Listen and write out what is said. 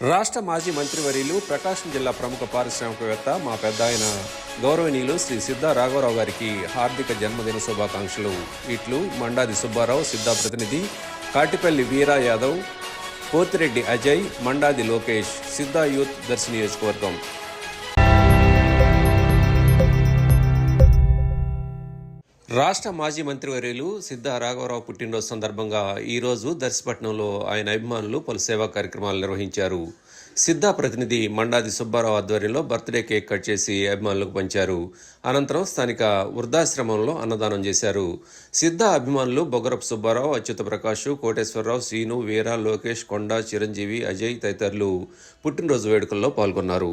రాష్ట్ర మాజీ మంత్రివర్యులు ప్రకాశం జిల్లా ప్రముఖ పారిశ్రామికవేత్త మా పెద్ద ఆయన గౌరవనీయులు శ్రీ సిద్ధా రాఘవరావు గారికి హార్దిక జన్మదిన శుభాకాంక్షలు. ఇట్లు మండాది సుబ్బారావు సిద్ధా ప్రతినిధి కాటిపల్లి వీరా యాదవ్ పోతిరెడ్డి అజయ్ మండాది లోకేష్ సిద్ధా యూత్ దర్శి నియోజకవర్గం. రాష్ట్ర మాజీ మంత్రివర్యులు సిద్ధా రాఘవరావు పుట్టినరోజు సందర్భంగా ఈరోజు దర్శపట్నంలో ఆయన అభిమానులు పలు సేవా కార్యక్రమాలు నిర్వహించారు. సిద్ధా ప్రతినిధి మండాది సుబ్బారావు ఆధ్వర్యంలో బర్త్డే కేక్ కట్ చేసి అభిమానులకు పంచారు. అనంతరం స్థానిక వృద్ధాశ్రమంలో అన్నదానం చేశారు. సిద్ధా అభిమానులు బొగరపు సుబ్బారావు అచ్యుత ప్రకాష్ కోటేశ్వరరావు శ్రీను వీర లోకేష్ కొండ చిరంజీవి అజయ్ తదితరులు పుట్టినరోజు వేడుకల్లో పాల్గొన్నారు.